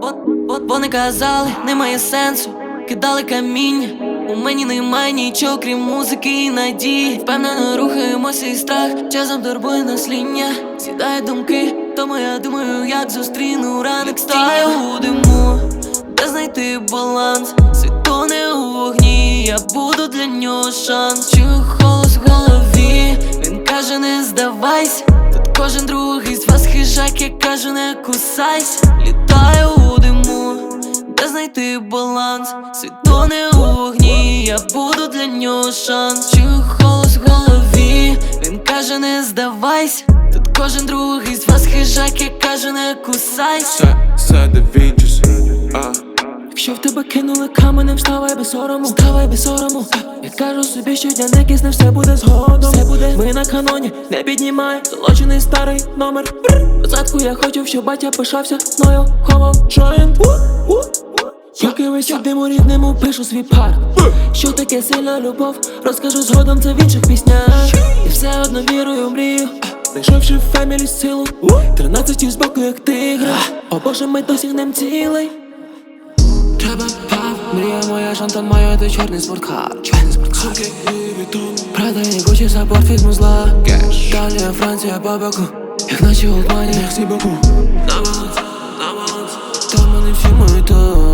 От, от вони казали, немає сенсу, кидали каміння. У мені немає нічого, крім музики і надії. Впевнено, рухаємося і страх, часом турбує насління. Сідає думки, тому я думаю, як зустріну ранок Стаю у диму, де знайти баланс. Світло не у вогні, я буду для нього шанс. Чую голос в голові. Я кажу, не кусайся. Літаю у диму, де знайти баланс, світло не у вогні, я буду для нього шанс. Чую голос в голові, він каже, не здавайся. Тут кожен другий з вас хижак, я кажу, не кусайся. Все, все дивічусь, Якщо в тебе кинули каменем, вставай без сорому, вставай без сорому. Я кажу собі, що я не кисне, все буде згодом. Все буде. Ми на каноні, не піднімай, золочений старий номер. Позадку я хотів, щоб батя пишався мною, ховав у. Поки диму рідному пишу свій парк. Що таке сильна любов, розкажу згодом це в інших піснях. І все одно вірую, мрію. Знайшовши в фемілі силу, тринадцяті збоку, як тигра. О боже, ми досягнем цілей. Треба пав, мрія моя, шантан моя, ти чорний спорткар Чорний спорткар Правда, і Гучі за борт візьму зла Італія, Франція, бабаку Як наче олдмані, як сібаку На баланс, на баланс Там вони всі ми тут